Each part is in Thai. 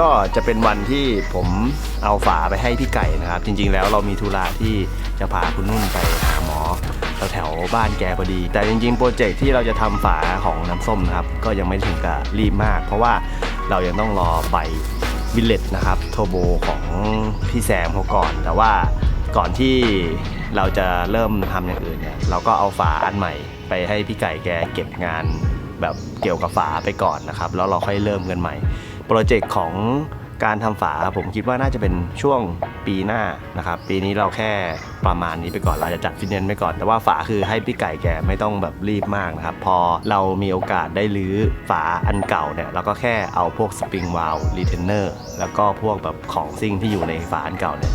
ก็จะเป็นวันที่ผมเอาฝาไปให้พี่ไก่นะครับ จริงๆแล้วเรามีธุระที่จะพาคุณนุ่นไปหาหมอแถวๆบ้านแกพอดี แต่จริงๆ โปรเจกต์ที่เราจะทำฝาของน้ำส้มนะครับ ก็ยังไม่ถึงกับรีบมาก เพราะว่าเรายังต้องรอใบบิลเลตนะครับโทโบของพี่แซมเขาก่อน แต่ว่าก่อนที่เราจะเริ่มทำอย่างอื่นเนี่ยเราก็เอาฝาอันใหม่ ไปให้พี่ไก่แกเก็บงานแบบเกี่ยวกับฝาไปก่อนนะครับ แล้วเราค่อยเริ่มกันใหม่ โปรเจกต์ของการทำฝาผมคิดว่าน่าจะเป็นช่วงปีหน้านะครับ ปีนี้เราแค่ประมาณนี้ไปก่อนเราจะจัดฟิตเนสไปก่อน แต่ว่าฝาคือให้พี่ไก่แกไม่ต้องแบบรีบมากนะครับ พอเรามีโอกาสได้รื้อฝาอันเก่าเนี่ยเราก็แค่เอาพวกสปริงวาลรีเทนเนอร์แล้วก็พวกแบบของซิ่งที่อยู่ในฝาอันเก่าเนี่ย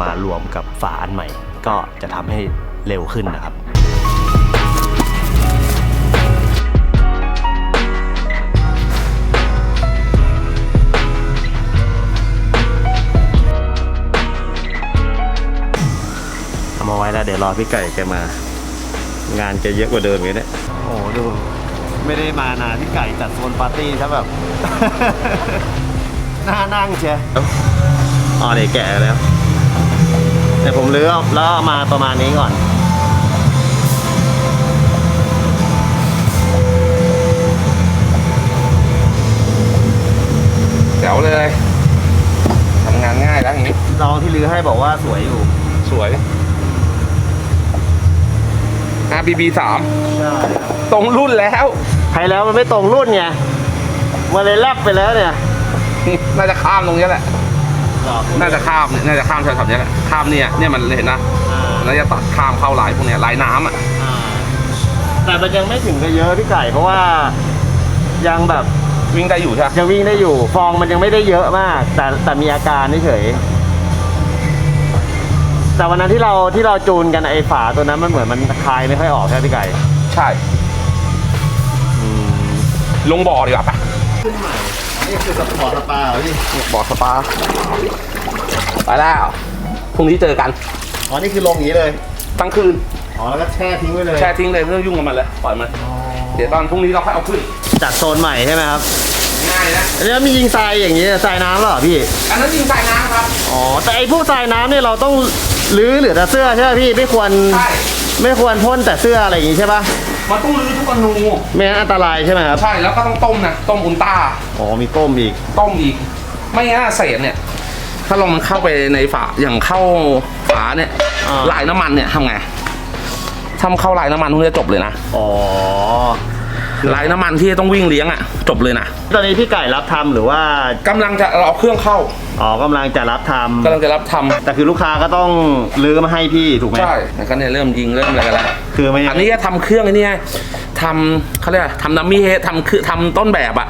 มารวมกับฝาอันใหม่ ก็จะทำให้เร็วขึ้นนะครับ อพี่ไก่แกมา งานแกเยอะกว่าเดิมเลยเนี่ยโอ้โหดู ไม่ได้มานานพี่ไก่จัดโซนปาร์ตี้ซะแบบ น่านั่งเชียอ๋อเดี๋ยวแกะแล้ว แต่ผมเลือกแล้วเอามาประมาณนี้ก่อนแจ๋วเลยทำงานง่ายแล้วอย่างนี้ น้องที่ลือให้บอกว่าสวยอยู่ สวย RBB 3ใช่ตรงรุ่นแล้วใครแล้วมันไม่ตรงรุ่นไงมันเลยแลบไปแล้วเนี่ย น่าจะข้ามตรงนี้แหละ น่าจะข้ามเนี่ยน่าจะข้ามแถวๆนี้แหละ ข้ามเนี่ยเนี่ยมันเห็นนะอ่าน่าจะตัดข้ามเข้าลายพวกเนี้ยลายน้ำอะอ่าแต่มันยังไม่ถึงกับเยอะพี่ไก่เพราะว่ายังแบบวิ่งได้อยู่ใช่ไหมยังวิ่งได้อยู่ ฟองมันยังไม่ได้เยอะมาก แต่แต่มีอาการเฉยๆ แต่วันนั้นที่เราที่เราจูนกันไอ้ฝาตัวนั้นมันเหมือนมันคลายไม่ค่อยออกใช่ไหมพี่ไก่ใช่ ลงบ่อดีกว่าปะขึ้นใหม่นี่คือสปอร์ตสปาพี่บ่อสปา ไปแล้วพรุ่งนี้เจอกัน อ๋อนี่คือลงอย่างนี้เลย ตั้งคืน อ๋อแล้วก็แช่ทิ้งไว้เลยแช่ทิ้งเลยไม่ต้องยุ่งกับมันเลยปล่อยมันเดี๋ยวตอนพรุ่งนี้เราค่อยเอาขึ้นจัดโซนใหม่ใช่ไหมครับง่ายนะอันนี้มียิงทรายอย่างนี้ทรายน้ำเหรอพี่ อันนั้นยิงสายน้ำครับ อ๋อแต่ไอ้พวกทรายน้ำเนี่ยเราต้อง รื้อเหลือแต่เสื้อใช่ไหมพี่ไม่ควรใช่ ไม่ควรพ่นแต่เสื้ออะไรอย่างงี้ใช่ปะมันต้องรื้อทุกอนูไม่งั้นอันตรายใช่ไหมครับใช่แล้วก็ต้องต้มนะต้มอุลตร้าอ๋อมีต้มอีก ต้มอีก ไม่งั้นเศษเนี่ย ถ้าลองมันเข้าไปในฝาอย่างเข้าฝาเนี่ยอ่า ลายน้ำมันเนี่ยทำไงทำเข้าลายน้ำมันพวกนี้จบเลยนะ อ๋อ ลายน้ำมันที่ต้องวิ่งเลี้ยงอะ จบเลยนะตอนนี้พี่ไก่รับทำหรือว่ากำลังจะเอาเครื่องเข้าอ๋อกำลังจะรับทกำลังจะรับทำำแต่คือลูกค้าก็ต้องรื้อมาให้พี่ถูกไหมใช่แล้วก็เนี่ยเริ่มยิงเริ่มอะไรกันแล้ว คือไม่อันนี้จะทำเครื่องไอ้นี่ไง ทำเขาเรียกอะไรทำดัมมี่เฮดทำคือทำต้นแบบอะ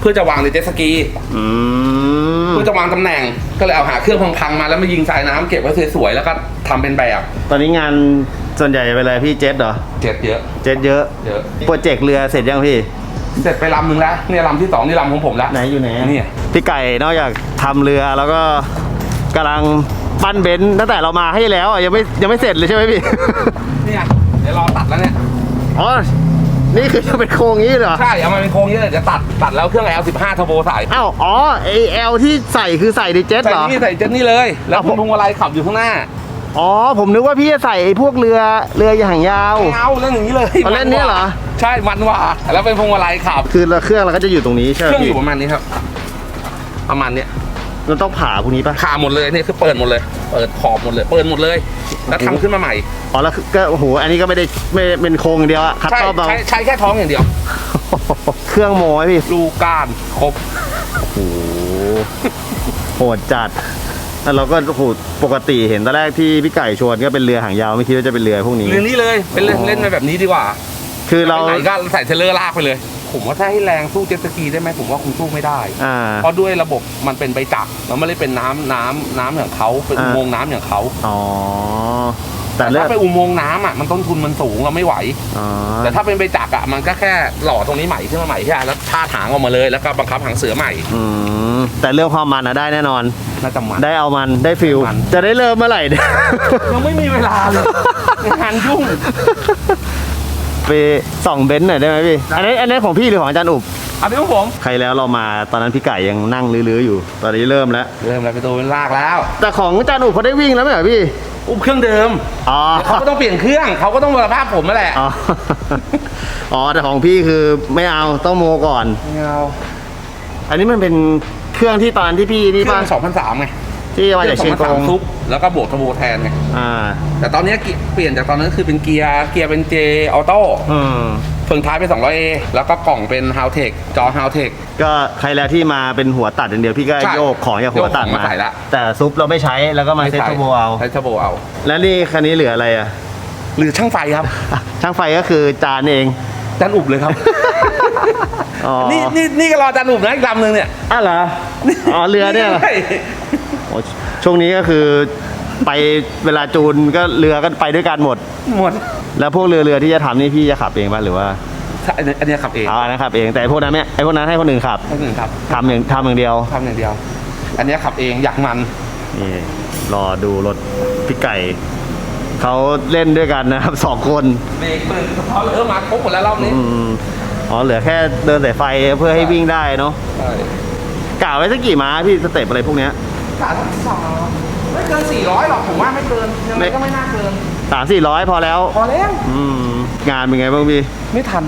เพื่อจะวางในเจ็ตสกีอืม เพื่อจะวางตำแหน่ง ก็เลยเอาหาเครื่องพังๆมาแล้วมายิงสายน้ำเก็บไว้สวยๆแล้วก็ทำเป็นแบบตอนนี้งานส่วนใหญ่ไปเลยพี่เจ็ตเหรอ เจ็ดเยอะ เจ็ตเยอะ เยอะ โปรเจกต์เรือเสร็จยังพี่ เสร็จไปลำหนึ่งแล้วเนี่ยลำที่สองนี่ลำของผมแล้วไหนอยู่ไหนเนี่ยพี่ไก่นอกจากทำเรือแล้วก็กำลังปั้นเบนซ์ตั้งแต่เรามาให้แล้วอะยังไม่ยังไม่เสร็จเลยใช่ไหมพี่ เนี่ยเดี๋ยวรอตัดแล้วเนี่ย อ๋อ นี่คือจะเป็นโครงนี้เหรอ ใช่เอามาเป็นโครงนี้เลยจะตัดตัดแล้วเครื่อง L15 เทอร์โบใส่อ้าวอ๋อไอเอลที่ใส่คือใส่ในเจ็ตใส่เหรอ นี่ใส่เจ็ตนี่เลย แล้วอะคุผณมพวงมาลัยขับอยู่ข้างหน้าอ๋อ ผมนึกว่าพี่จะใส่ไอพวกเรือเรืออย่างยาวไม่เอาเล่นอย่างนี้เลยเอาเล่นเนี่ยเหรอ ใช่มันว่าแล้วเป็นพวงมาลัยขับ คือเครื่องเราก็จะอยู่ตรงนี้ใช่ไหเคมรื่องอพี่ยู่ประมาณนี้ครับ ประมาณเนี้ย เราต้องผ่าพวกนี้ปะขาหมดเลยนี่คือเปิดหมดเลย เปิดขอบหมดเลย เปิดหมดเลย แล้วทำขึ้นมาใหม่อ๋อแล้วคือก็โอ้โหอันนี้ก็ไม่ได้ไม่เป็นโครงอย่างเดียวอะคัดใช่ต้อมเอาใช้ใช้แค่ท้องอย่างเดียว เครื่องโม้ไหมพี่ลูกก้านครบโอ้โหโหดจัดแล้วเราก็โอ้โหปกติเห็นตอนแรกที่พี่ไก่ชวนก็เป็นเรือหางยาวไม่คิดว่าจะเป็นเรือพวกนี้ เรื่องนี้เลยเป็นเล่นเล่นไปแบบนี้ดีกว่า คือเราไปไหนก็ใส่เทรลเลอร์ลากไปเลย ผมว่าถ้าให้แรงสู้เจ็ตสกีได้ไหมผมว่าคงสู้ไม่ได้ อ่า เพราะด้วยระบบมันเป็นใบจักรมันไม่ได้เป็นน้ำน้ำน้ำอย่างเขาเป็นอ่า อุโมงค์น้ำอย่างเขาอ๋อ แต่แต่เรื่องถ้าเป็นอุโมงค์น้ำอะมันต้นทุนมันสูงเราไม่ไหว อ๋อแต่ถ้าเป็นใบจักรอะมันก็แค่หล่อตรงนี้ใหม่ขึ้นมาใหม่แค่แล้วท่าถางออกมาเลยแล้วก็บังคับหางเสือใหม่อืมแต่เรื่องความมันอะได้แน่นอน น่าจะมัน ได้เอามันได้ฟิลมัน จะได้เริ่มเมื่อไหร่เนี่ย ยังไม่มีเวลาเลยงานยุ่ง ไปส่องเบนซ์หน่อยได้ไหมพี่ อันนี้อันนี้ของพี่หรือของอาจารย์อุบอันนี้ของผม ใครแล้วเรามาตอนนั้นพี่ไก่ยังนั่งลื้อๆอยู่ ตอนนี้เริ่มแล้ว เริ่มแล้วประตูเป็นลากแล้ว แต่ของจานอุเขาได้วิ่งแล้วไหมเหรอพี่ อุ้มเครื่องเดิมอ๋อเขาก็ต้องเปลี่ยนเครื่องเขาก็ต้องมาภาพผมนั่นแหละ อ๋อ อ๋อแต่ของพี่คือไม่เอาต้องโมก่อน ไม่เอา อันนี้มันเป็นเครื่องที่ตอนที่พี่เคนี่รื่ป่ะอง2003ไง ที่มาจากเชียงกงซุปแล้วก็บวกทโบแทนไงอ่า แต่ตอนนี้เกียร์เปลี่ยนจากตอนนั้นคือเป็นเกียร์เกียร์เป็นเจออโต้อืมเฟืองท้ายเป็น 200A แล้วก็กล่องเป็น h o w t e c h จอ h o w t e c h ก็ใครแล้วที่มาเป็นหัวตัดอย่างเดียวพี่ก็ใช่โยกของจากหัวตัดโยกของมามาใส่ละแต่ซุปเราไม่ใช้แล้วก็มาเซ็ตโทโบเอาใช้เทอร์โบเอา แล้วนี่คันนี้เหลืออะไรอะหรือช่างไฟครับอะช่างไฟก็คือจานเองจานอุบเลยครับอ๋อนี่นี่นี่ก็รอจานอุบนะอีกลำหนึ่งเนี่ยอะเหรออ๋อเรือเนี่ยเหรอใช่โอ้ช่วงนี้ก็คือไปเวลาจูนก็เรือก็ไปด้วยกันหมด หมดแล้วพวกเรือเรือที่จะทำนี่พี่จะขับเองป่ะหรือว่าอันนี้อันนี้ขับเองเอาอันนั้นขับเองแต่ไอ้พวกนั้นเนี่ยไอ้พวกนั้นให้คนอื่นขับท่านหนึ่งครับทำอย่างทำอย่างเดียวทำอย่างเดียว อันนี้ขับเองอยากมัน นี่รอดูรถพี่ไก่เขาเล่นด้วยกันนะครับสองคนเบรกเปิดเขาเออมาครบหมดแล้วรอบนี้อืมอ๋อเหลือแค่เดินสายไฟเพื่อให้วิ่งได้เนาะใช่กล่าวไว้สักกี่ม้าพี่สเต็ปอะไรพวกเนี้ย กาสองไม่เกิน400หรอกผมว่าไม่เกินยังไงไม่ก็ไม่น่าเกินสามสี่ร้อยพอแล้ว พอแล้วอืมงานเป็นไงบ้างพี่ ไม่ทัน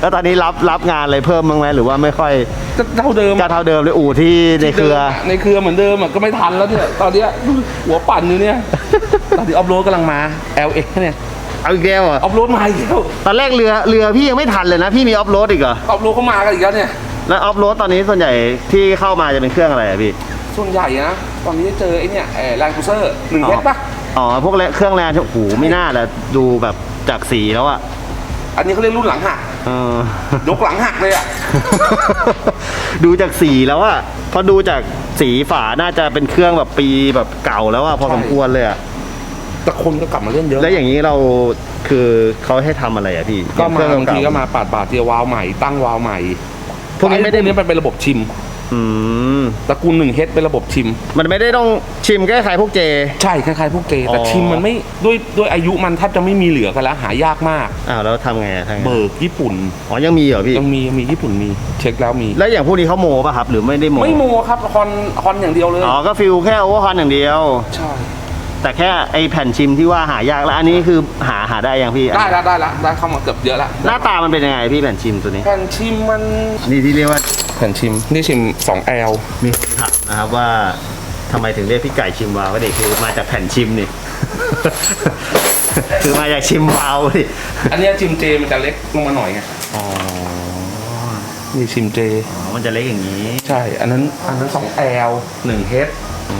แล้วตอนนี้รับรับงานอะไรเพิ่มบ้างไหมหรือว่าไม่ค่อยก็เท่าเดิมก็เท่าเดิมเลยอู่ที่ในเครือ ในเครือเหมือนเดิมอะก็ไม่ทันแล้วเนี่ยตอนเนี้ยหัวปั่นอยู่เนี่ยตอนนี้ออฟโรดกำลังมา LX เนี่ยเอาอีกแล้วเหรออะอฟโรดมาอีกแล้วตอนแรกเรือเรือพี่ยังไม่ทันเลยนะพี่มีออฟโรดอีกเหรอออฟโรดเขามากันอีกแล้วเนี่ยแล้วออฟโรดตอนนี้ส่วนใหญ่ที่เข้ามาจะเป็นเครื่องอะไรอะพี่ ส่วนใหญ่นะตอนนี้เจอไอ้เนี่ยแลนด์คูเซอร์หนึ่งเมตรปะอ๋อ พวกแรเครื่องแรงโอ้โหไม่น่าแหละดูแบบจากสีแล้วอะอันนี้เขาเรียกรุ่นหลังหักเออยกหลังหักเลยอะดูจากสีแล้วอะเพราะดูจากสีฝาน่าจะเป็นเครื่องแบบปีแบบเก่าแล้วอะพอสมควรเลยอะแต่คนก็กลับมาเล่นเยอะ แล้วอย่างนี้เราคือเขาให้ทำอะไรอะพี่ ก็มาอย่บางเคทีรื่องก็มาปาดปาดเจียววาล์วใหม่ตั้งวาล์วใหม่ พวกนี้ไม่ได้พวกนี้มันเป็นระบบชิม อืม ตระกูลหนึ่งเฮดเป็นระบบชิม มันไม่ได้ต้องชิมแค่ขายพวกเจ ใช่คล้ายๆพวกเจ แต่อ๋อ ชิมมันไม่ด้วยด้วยอายุมันแทบจะไม่มีเหลือกันแล้วหายากมาก อ้าวแล้วทำไงอะทางไงเบิกญี่ปุ่น อ๋อยังมีเหรอพี่ ยังมีมีญี่ปุ่นมี เช็คแล้วมี แล้วอย่างพวกนี้เขาโมป่ะครับ หรือไม่ได้โมไม่โมครับคอนคอนอย่างเดียวเลยอ๋อก็ฟิลแค่โอเวอร์ฮอนอย่างเดียว ใช่แต่แค่ไอแผ่นชิมที่ว่าหายากแล้วอันนี้คือหาหาได้ยังพี่ได้แล้วได้แล้วได้เข้ามาเกือบเยอะแล้วหน้าตามันเป็นยังไงพี่แผ่นชิมตัวนี้ แผ่นชิมมันนี่ที่เรียกว่า แผ่นชิมนี่ชิม 2L มีคนถามนะครับว่าทำไมถึงเรียกพี่ไก่ชิมวาวก็เด็กคือมาจากแผ่นชิมนี่ คือมาจากชิมวาวดิอันเนี้ยชิมเจมันจะเล็กลงมาหน่อยไงอ๋อนี่ชิมเจอ๋อมันจะเล็กอย่างนี้ ใช่ อันนั้นอันนั้น 2L 1 H อื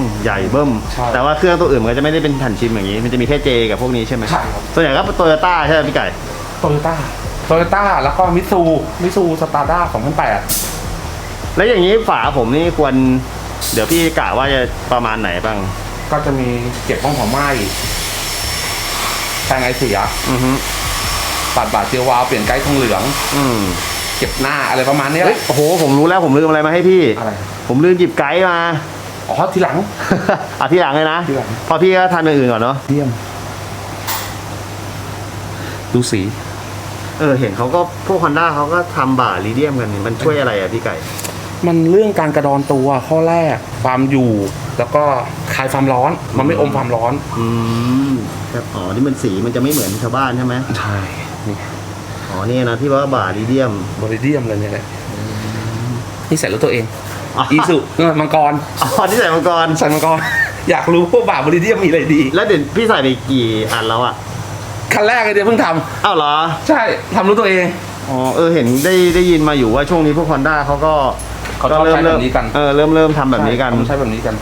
มใหญ่เบิ้ม ใช่แต่ว่าเครื่องตัวอื่นมันก็จะไม่ได้เป็นแผ่นชิมอย่างนี้ มันจะมีแค่เจกับพวกนี้ใช่ไหมใช่ครับ ส่วนใหญ่ก็โตโยต้าใช่ไหมพี่ไก่ โตโยต้า โตโยต้าแล้วก็มิซูมิซูสตาร์ด้า2008 แล้วอย่างนี้ฝาผมนี่ควร เดี๋ยวพี่กะว่าจะประมาณไหนบ้าง ก็จะมีเก็บห้องเผาไหม้แทงไอเสียอือฮึปัดบาดเจียววาล์วเปลี่ยนไกด์ทองเหลือง อืมเก็บหน้าอะไรประมาณเนี้ยเฮ้ยโอ้โห ผมรู้แล้วผมลืมอะไรมาให้พี่ อะไร ผมลืมหยิบไกด์มา อ๋อทีหลัง อะที่หลังเลยนะทีหลังพอพี่ก็ทำอย่างอื่นก่อนเนาะเยี่ยม ดูสี เออเห็นเขาก็พวกฮอนด้าเขาก็ทำบ่าลีเดียมกันนี่มันช่วยอะไรอะพี่ไก่ มันเรื่องการกระดอนตัวข้อแรกความอยู่ แล้วก็คลายความร้อน มันไม่อมความร้อน อืมครับอ๋อนี่มันสีมันจะไม่เหมือนชาวบ้านใช่ไหมใช่นี่อ๋อนี่นะที่ว่าบ่าลีเดียม บริเดียมเลยเนี่ยแหละนี่ใส่รถตัวเองอ๋ออีสุมังกรอ๋อที่ใส่มังกร ใส่มังกร อยากรู้ว่าบาบริเดียมมีอะไรดี แล้วเดี๋ยวพี่ใส่ไปกี่อันแล้วอะ คันแรกเลยเดี๋ยวเพิ่งทอ้าวเหรอำใช่ทำรู้ตัวเอง อ๋อ เออ เห็นได้ได้ยินมาอยู่ว่าช่วงนี้พวกฮอนด้าเขาก็เขาชอบใช้แบบนี้กัน เออ เริ่มเริ่มทำแบบนี้กัน ใช่ใช้แบบนี้กัน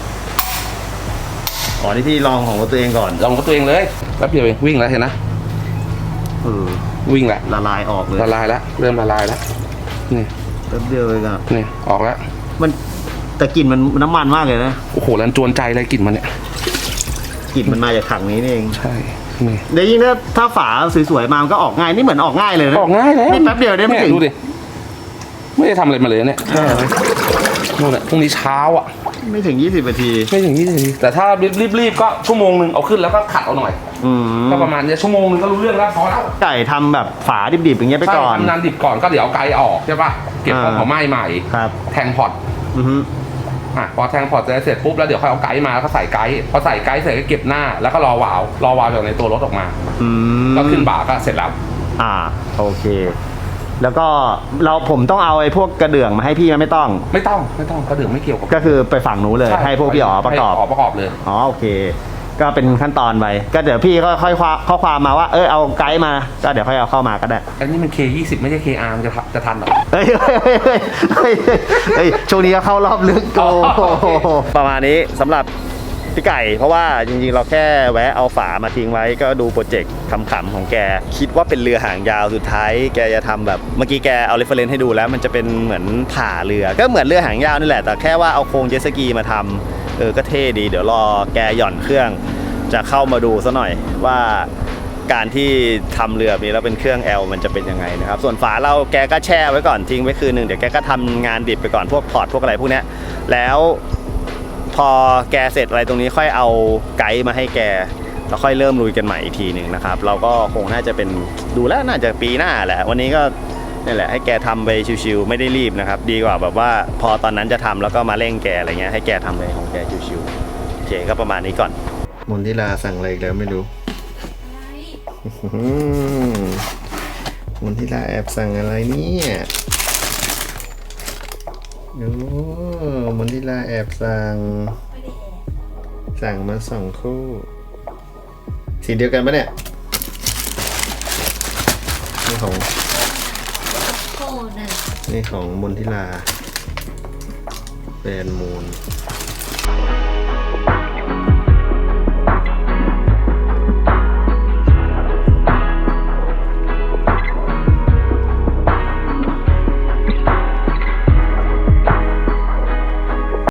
อ๋อ นี่พี่ลองของตัวเองก่อนลองกับตัวเองเลยแป๊บเดียวเองวิ่งแล้วเห็นนะเออวิ่งแล้วละลายออกเลยละลายแล้วเริ่มละลายแล้วนี่แป๊บเดียวเลยอะนี่ออกแล้วมันแต่กลิ่นมันน้ำมันมากเลยนะ โอ้โหแล้วจวนใจเลยกลิ่นมันเนี่ยกลิ่นมันมาจากถังนี้นี่เอง ใช่ นี่ เดี๋ยวยิ่งถ้าถ้าฝาสวยๆมามันก็ออกง่ายนี่เหมือนออกง่ายเลยนะออกง่ายแล้วนี่แป๊บเดียวได้ไม่นี่ถึงดูดิ ไม่ได้ทำอะไรมาเลยเนี่ยแค่นู่นแหละพรุ่งนี้เช้าอะ ไม่ถึง 20นาที ไม่ถึงยี่สิบนาทีแต่ถ้ารีบๆก็ชั่วโมงหนึ่งเอาขึ้นแล้วก็ขัดเอาหน่อย อืมก็ประมาณเนี้ยชั่วโมงนึงก็รู้เรื่องแล้วพอแล้วไก่ทำแบบฝาดิบๆอย่างเงี้ยไปก่อน ใช่ทำนานดิบก่อนก็เดี๋ยวเอาไกด์ออกใช่ปะเก็บอ่าเอาของไหม้ใหม่ ครับ แทงพอร์ตอือฮึ อะพอแทงพอร์ตเสร็จปุ๊บแล้วเดี๋ยวค่อยเอาไกด์มาแล้วก็ใส่ไกด์พอใส่ไกด์เสร็จก็เก็บหน้าแล้วก็รอวาล์วรอวาล์วจากในตัวรถออกมาอืมก็ขึ้นบ่าก็เสร็จแล้ว อ่า โอเค แล้วก็เราผมต้องเอาไอ้พวกกระเดื่องมาให้พี่ไหมไม่ต้อง ไม่ต้องไม่ต้องกระเดื่องไม่เกี่ยวกับก็คือไปฝั่งนู้นเลยช่ให้พวกพี่อ๋อประกอบให้อ๋อประกอบเลย อ๋อโอเค ก็เป็นขั้นตอนไปก็เดี๋ยวพี่ก็ค่อยข้อความมาว่าเออเอาไกด์มา ก็เดี๋ยวค่อยเอาเข้ามาก็ได้อันนี้มัน K20 ไม่ใช่ KR มันจะทันจะทันเหรอเฮ้ยเฮ้ยเฮ้ยเฮ้ยเฮ้ยเฮ้ยช่วงนี้ก็เข้ารอบลึกโอ้โหประมาณนี้สำหรับพี่ไก่ เพราะว่าจริงๆ เราแค่แวะเอาฝามาทิ้งไว้ก็ดูโปรเจกต์ขำๆของแก คิดว่าเป็นเรือหางยาวสุดท้าย แกจะทำแบบเมื่อกี้แกเอาเรฟเฟรนซ์ให้ดูแล้วมันจะเป็นเหมือนผ่าเรือ ก็เหมือนเรือหางยาวนี่แหละแต่แค่ว่าเอาโครงเจ็ตสกีมาทำ เออก็เท่ดี เดี๋ยวรอแกหย่อนเครื่อง จะเข้ามาดูซะหน่อยว่าการที่ทำเรือแบบนี้แล้วเป็นเครื่อง L มันจะเป็นยังไงนะครับ ส่วนฝาเราแกก็แช่ไว้ก่อนทิ้งไว้คืนหนึ่งเดี๋ยวแกก็ทำงานดิบไปก่อนพวกถอดพวกอะไรพวกเนี้ยแล้วพอแกเสร็จอะไรตรงนี้ค่อยเอาไกด์มาให้แกแล้วค่อยเริ่มลุยกันใหม่อีกทีหนึ่งนะครับ เราก็คงน่าจะเป็นดูแล้วน่าจะปีหน้าแหละ วันนี้ก็ นี่แหละให้แกทำไปชิวๆไม่ได้รีบนะครับ ดีกว่าแบบว่าพอตอนนั้นจะทำแล้วก็มาเร่งแกอะไรเงี้ยให้แกทำไปของแกชิวๆโอเคก็ประมาณนี้ก่อนมนทิลาสั่งอะไรแล้วไม่รู้มนทิลาแอบสั่งอะไรเนี่ยโอ้มนทิลาแอบสั่ง สั่งมาสองคู่ สีเดียวกันปะเนี่ยนี่ของ โคนะ นี่ของมนทิลาแบรนด์มูล